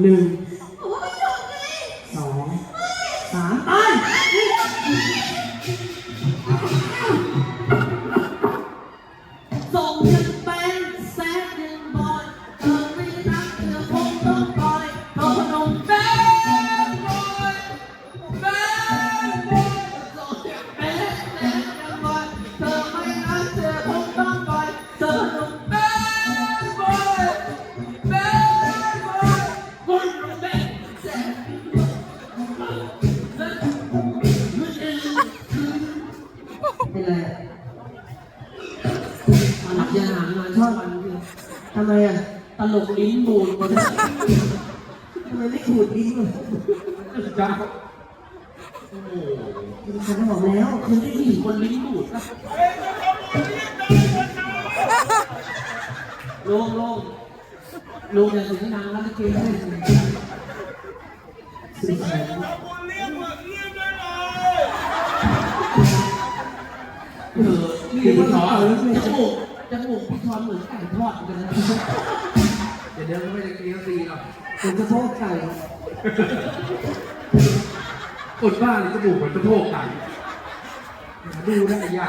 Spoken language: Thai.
หนึ่งโอ้ยจบเลยสองสามไป เป็นไรอะมันจะหางานชอบมันคือทำไมอะ ตลกลิ้นบูดหมดเลยทำไมไม่ขูดลิ้นเลยจ้าฉันบอกแล้วคุณได้ยินคนลิ้นบูดปะลงลงลงอย่าเสียงดังแล้วจะเกมให้สิแข เออนี่พี่ชอนจมูกจมูกพี่ชอนเหมือนไก่ทอดเหมือนกันนะเดี๋ยวเดี๋ยวไม่ได้กินซีหรอกผมจะโทษไก่คนบ้าเลยจมูกเหมือนกระโทกไก่ดูได้ยาก